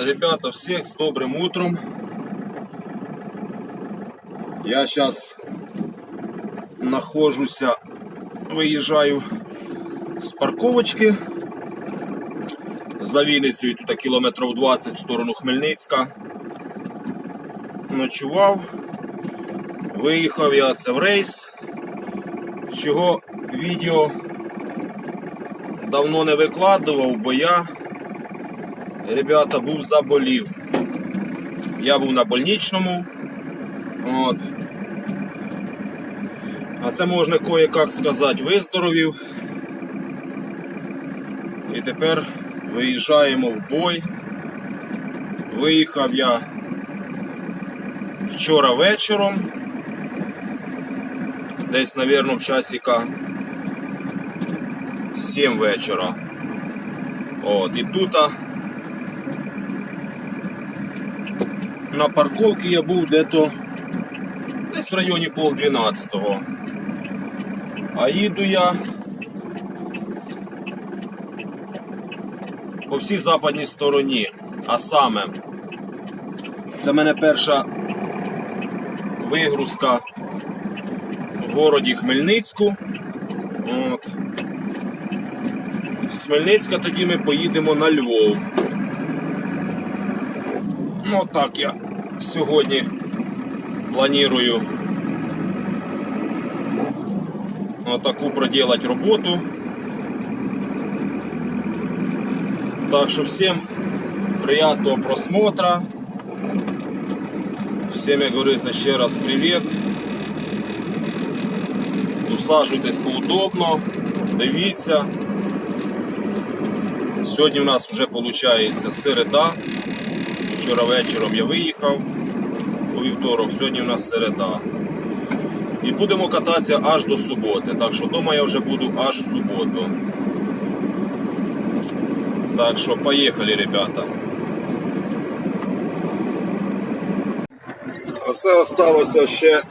Ребята, всех с добрым утром. Я сейчас нахожусь, виїжджаю з парковочки. За Вінницею тут кілометрів 20 в сторону Хмельницька. Ночував. Виїхав я це в рейс. Чого відео давно не викладував, бо я, ребята, був заболів. Я був на больничному. От. А це можна кое-як сказати, виздоровів. І тепер виїжджаємо в бой. Виїхав я вчора вечором. Десь, мабуть, в часика 7 вечора. От, і тут а, на парковці я був дето десь в районі пол 12 А їду я по всій западній стороні. А саме, це в мене перша вигрузка в городі Хмельницьку. От. З Хмельницька тоді ми поїдемо на Львов. Ну так я сьогодні планую отаку проділати роботу. Так що всім приятного просмотра. Всем, я говорю, ще раз привіт. Усаджуйтесь поудобно, дивіться. Сьогодні у нас вже виходить середа. Вчора вечором я виїхав у вівторок, сьогодні у нас середа. І будемо кататися аж до суботи. Так що вдома я вже буду аж в суботу. Так що поїхали, ребята. Оце осталося ще,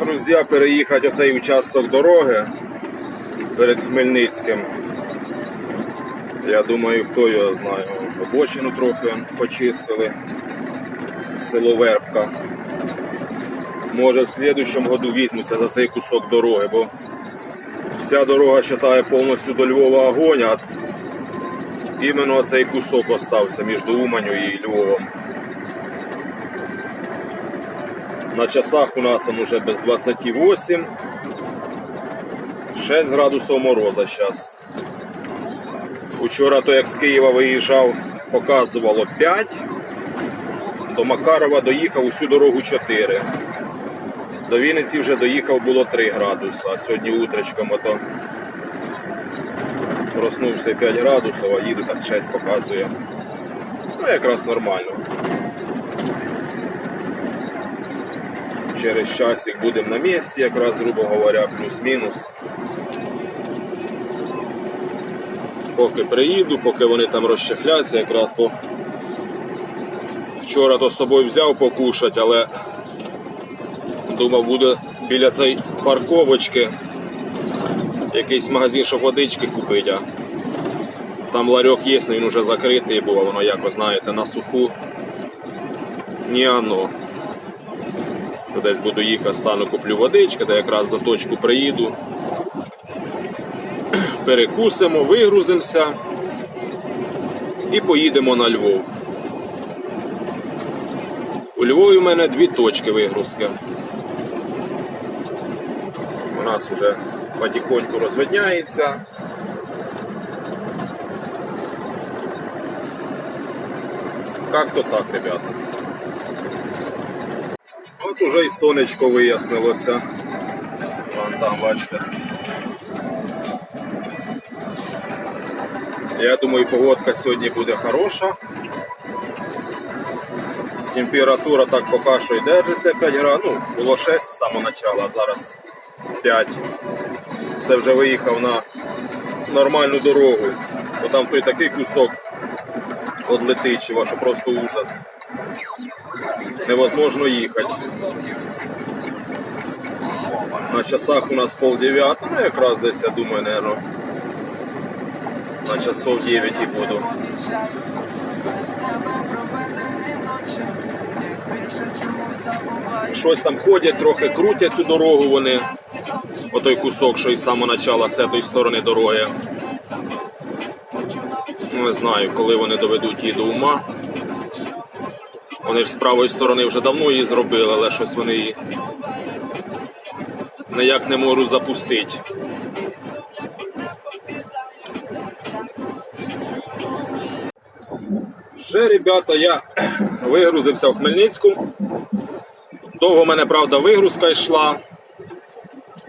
друзі, переїхати оцей участок дороги перед Хмельницьким. Я думаю, хто його знає. Обочину трохи почистили. Село Вербка. Може в слідчому году візьмуться за цей кусок дороги, бо вся дорога вважає повністю до Львова огонь, а іменно цей кусок остався між Уманю і Львовом. На часах у нас он уже без 28. 6 градусів мороза зараз. Учора, то як з Києва виїжджав, показувало 5. До Макарова доїхав усю дорогу 4. До Вінниці вже доїхав було 3 градуси, а сьогодні утречком ото проснувся 5 градусів, а їду так 6 показує. Ну якраз нормально. Через часик будемо на місці, якраз, грубо говоря, плюс-мінус. Поки приїду, поки вони там розчехляться, якраз по вчора то з собою взяв покушати, але думав буде біля цієї парковочки якийсь магазин, щоб водички купити. а Там ларьок є, але він вже закритий був, воно якось, знаєте, на суху. Ні оно. То десь буду їхати, стану, куплю водички, та якраз до точку приїду. Перекусимо, вигрузимося і поїдемо на Львов. У Львові у мене дві точки вигрузки. У нас вже потихоньку розвидняється. Как-то так, ребята. От уже і сонечко вияснилося. Вон там, бачите. Я думаю, погодка сьогодні буде хороша. Температура так поки що і держиться 5 градусів. Ну, було 6 з самого початку, а зараз 5. Це вже виїхав на нормальну дорогу. Бо там той такий кусок от Летичева, що просто ужас. Невозможно їхати. На часах у нас пол дев'ята, ну якраз десь, я думаю, наверное, на часов 9 буду. Щось там ходять, трохи крутять ту дорогу вони. Отой кусок, що із самого початку з цієї сторони дороги. Не знаю, коли вони доведуть її до ума. Вони ж з правої сторони вже давно її зробили, але щось вони її ніяк не можуть запустити. Вже, ребята, я вигрузився в Хмельницьку. Довго в мене, правда, вигрузка йшла.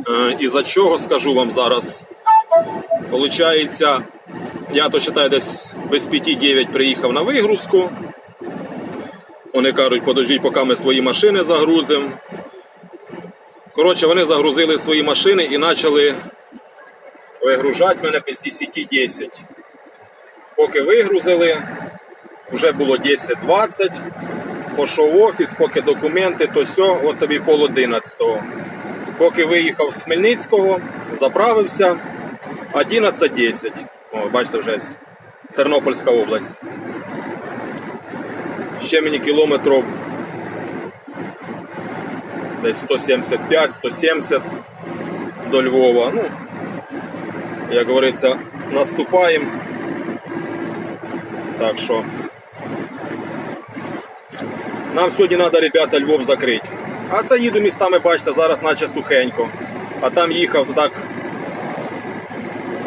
Е, І за чого скажу вам зараз. Получається, я то вважаю, десь без 5-9 приїхав на вигрузку. Вони кажуть, подождіть, поки ми свої машини загрузимо. Коротше, вони загрузили свої машини і почали вигружати мене без 10-10. Поки вигрузили, вже було 10-20. Пішов в офіс, поки документи, то все, от тобі пол одинадцятого. Поки виїхав з Хмельницького, заправився 11.10. О, бачите, вже Тернопільська область. Ще мені кілометрів десь 175-170 до Львова. Ну, як говориться, наступаємо. Так що нам сьогодні треба, ребята, Львов закрити. А це їду містами, бачите, зараз наче сухенько. А там їхав так,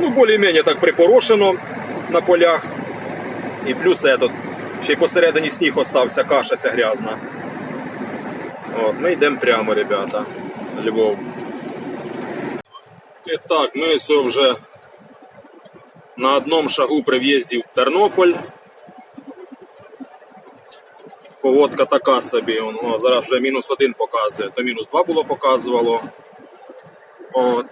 ну, більш-менш так припорошено на полях. І плюс этот, ще й посередині сніг остався, каша ця грязна. От, ми йдемо прямо, ребята. Львов. І так, ми все вже на одному шагу при в'їзді в Тернополь. Погодка така собі. он, О, зараз вже мінус один показує, то мінус два було показувало. От.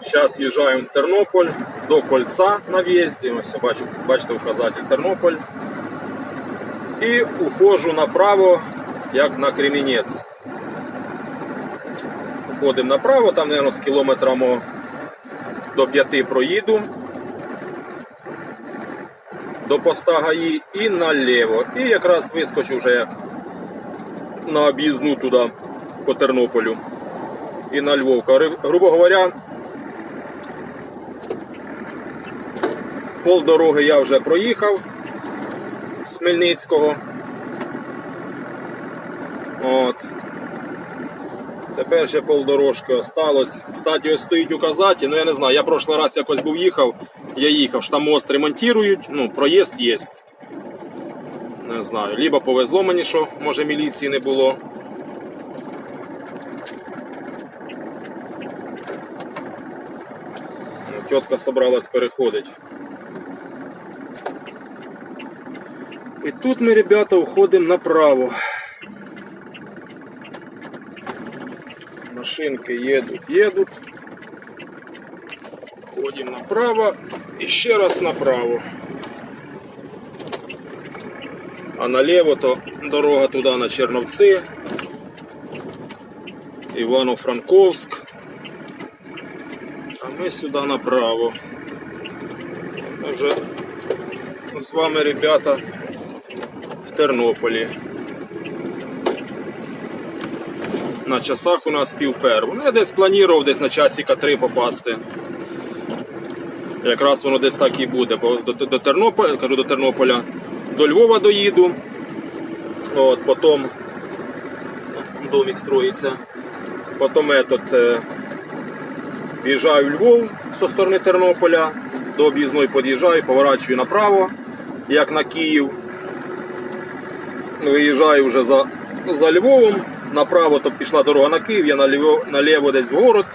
Зараз їжджаємо в Тернополь до кольця на в'їзді. Ось бачу, бачите указатель Тернополь. І ухожу направо, як на Кремінець. Уходимо направо, там, мабуть, з кілометрами до 5 проїду до поста ГАІ і наліво. І якраз вискочу вже як на об'їзну туди по Тернополю і на Львовка. Грубо говоря, пол дороги я вже проїхав з Хмельницького. От. Тепер ще полдорожки осталось. Кстати, ось стоїть указатель, ну я не знаю, я прошлий раз якось був їхав, я їхав, що там мост ремонтують, ну, проїзд є. Не знаю. Либо повезло мені, що може міліції не було. Ну, Тітка собралась переходить. І тут ми, ребята, уходимо направо. Машинки едут, едут. Ходим направо и еще раз направо. А налево то дорога туда на Черновцы, Івано-Франковськ. А ми сюди направо. Ми вже з вами, ребята, в Тернополі. На часах у нас пів перву. Ну, я десь планував десь на часика три попасти. Якраз воно десь так і буде, бо до, до Тернополя, кажу до Тернополя, до Львова доїду. От, потім домик строїться. Потім этот, е, в'їжджаю в Львов зі сторони Тернополя, до об'їзної під'їжджаю, поворачую направо, як на Київ. Виїжджаю вже за, за Львовом. Направо то пішла дорога на Київ, я наліво, наліво десь в город.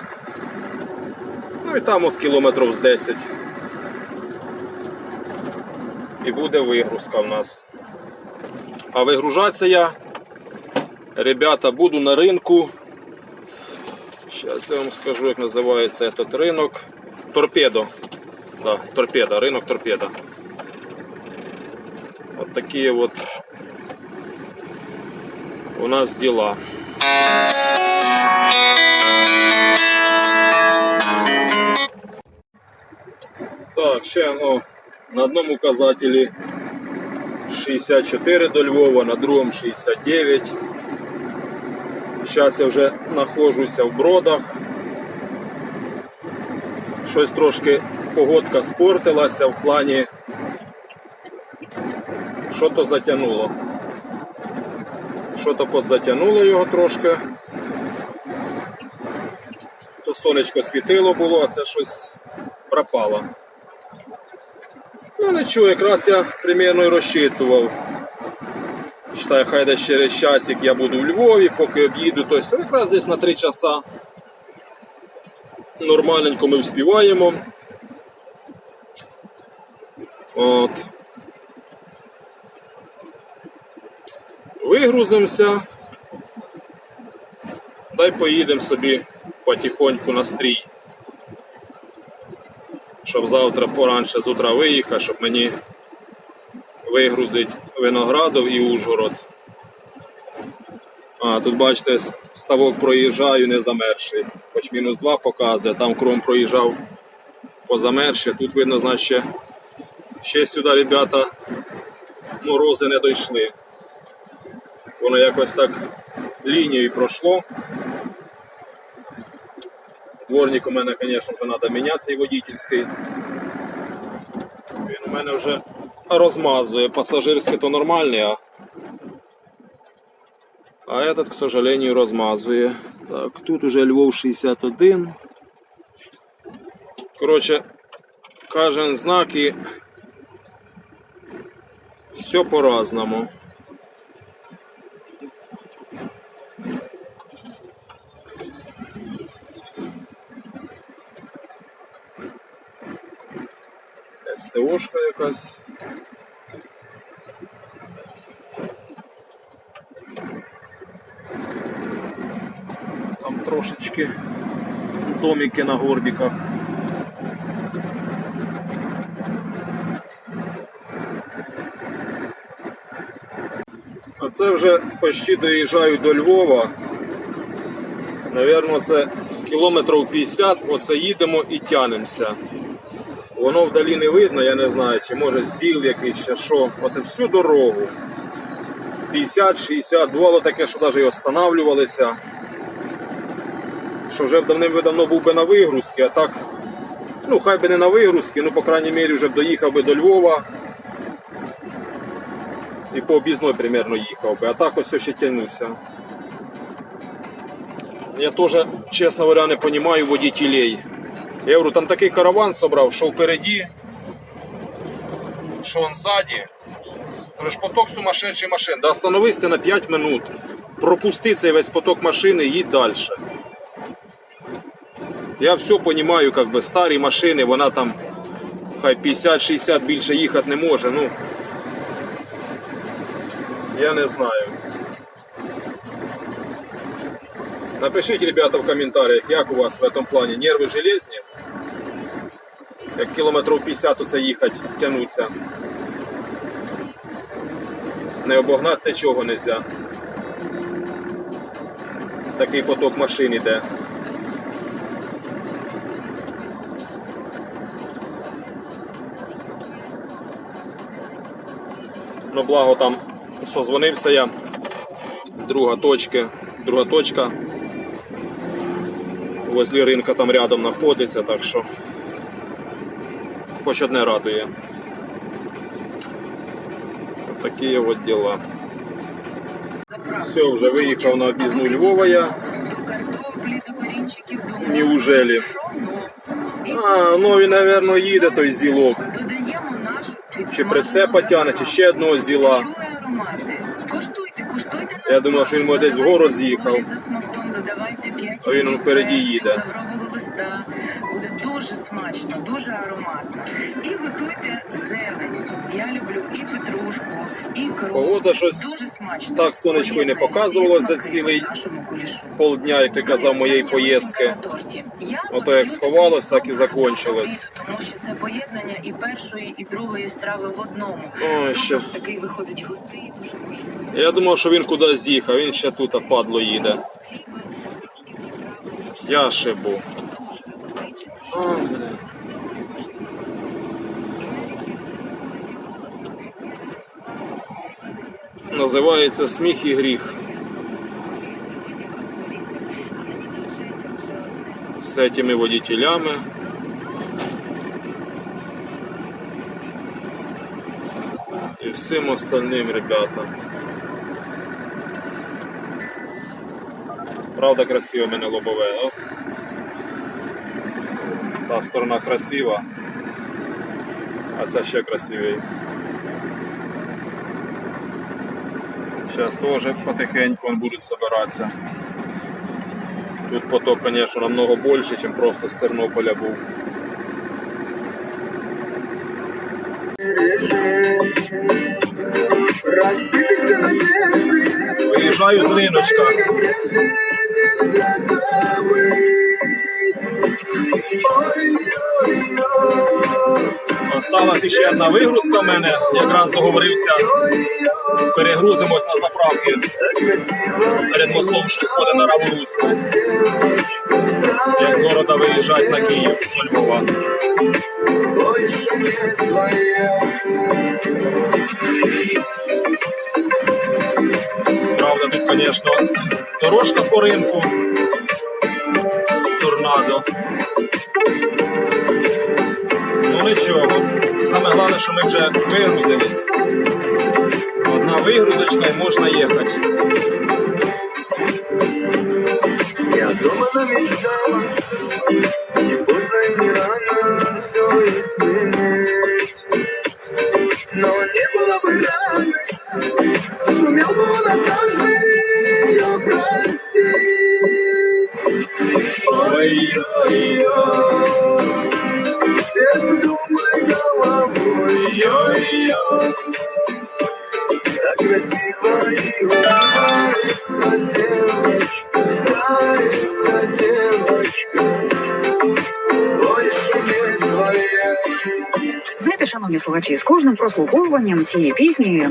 І там ось кілометрів з 10. І буде вигрузка в нас. А вигружатися я, ребята, буду на ринку. Зараз я вам скажу, як називається этот ринок. Торпедо. Да, торпеда, ринок торпеда. От такі от у нас дела. Так, ще о, на одному указателі 64 до Львова, на другому 69. Зараз я вже знаходжуся в бродах. Щось трошки погодка спортилася в плані, що то затягнуло. Що то подзатягнуло його трошки. То сонечко світило було, а це щось пропало. Нічого, якраз я примірно і розчитував. Читаю, хай десь через часик я буду в Львові, поки об'їду, тобто якраз десь на 3 часа. Нормальненько ми вспіваємо. От. Вигрузимося. Дай поїдемо собі потихоньку на стрій. Щоб завтра поранше з утра виїхати, щоб мені вигрузити Виноградов і Ужгород. А, тут бачите, ставок проїжджаю не замерший. Хоч мінус 2 показує, там кром проїжджав позамерши. Тут видно, значить, ще, ще сюди, ребята, морози не дійшли. Воно якось так лінією пройшло. Дворник у мене, звісно, вже треба міняти цей водительський. Він у мене вже розмазує. Пасажирський то нормальний, а. А этот, к сожалению, розмазує. Так, тут уже Львов 61. Коротше, кожен знак і все по-разному. СТОшка якась. Там трошечки домики на горбиках. А це вже почти доїжджаю до Львова. Навірно, це з кілометрів 50, оце їдемо і тянемося. Воно вдалі не видно, я не знаю, чи може зіл якийсь, чи що. Оце всю дорогу. 50-60, бувало таке, що навіть і останавливалися. Що вже б давним-давно був би на вигрузці, а так, ну хай би не на вигрузці, ну по крайній мірі вже б доїхав би до Львова. І по об'їзної примерно їхав би, а так ось ще тягнувся. Я теж, чесно говоря, не розумію водителей. Я говорю, там такий караван собрав, що впереді, що он ззаді. Говориш, поток сумасшедший машин. Да остановись ти на 5 минут. Пропусти цей весь поток машини і їдь далі. Я все розумію, как би старі машини, вона там хай 50-60 більше їхати не може. Ну, я не знаю. Напишіть, ребята, в коментарях, як у вас в этом плані. Нерви железні? Як кілометрів 50 оце їхати, тягнуться. Не обогнати нічого не можна. Такий поток машин іде. Ну, благо там созвонився я. Друга точка, друга точка. Возле ринка там рядом знаходиться, так що хоч одне радує. Такі от діла. Все, вже виїхав на об'їзну Львова я. Неужели? А, ну він, напевно, їде той зілок. Чи прицепа тягне, чи ще одного зіла. Я думав, що він може десь в город з'їхав. За смаком додавайте 5 А він впереді їде. лаврового листа. Буде дуже смачно, дуже ароматно. І готуйте зелень. Я люблю і петрушку, і кров. Погода щось дуже смачно. так сонечко і не показувало за цілий. Полдня, як ти казав, моєї поїздки. Ото як сховалось, так і закончилось. Тому що це поєднання і першої, і другої страви в одному. Суп ще. такий виходить густий, дуже. Я думав, що він кудись з'їхав, він ще тут падло їде. Я шибу. А, бля. Називається Сміх і гріх. З этими водителями. І всім остальним ребятам. Правда красиво в мене лобове, а? Та сторона красива, а ця ще красивіше. Сейчас тоже потихоньку он будут собираться. Тут поток, конечно, намного больше, чем просто с Тернополя был. Разбитые надежды Виїжджаю з риночка. нельзя забыть Ой-ой-ой Осталась ще одна вигрузка в мене. Якраз договорився. Перегрузимось на заправки перед мостом, входить на Раворуську. Як з города виїжджати на Київ з Львова. Правда, тут, звісно, дорожка по ринку. Торнадо. Ну нічого. Саме головне, що ми вже вигрузились. Одна вигрузочка і можна їхати. Я дома намечтала Не поздно и не рано все изменить Но не было бы слухачі, з кожним прослуховуванням цієї пісні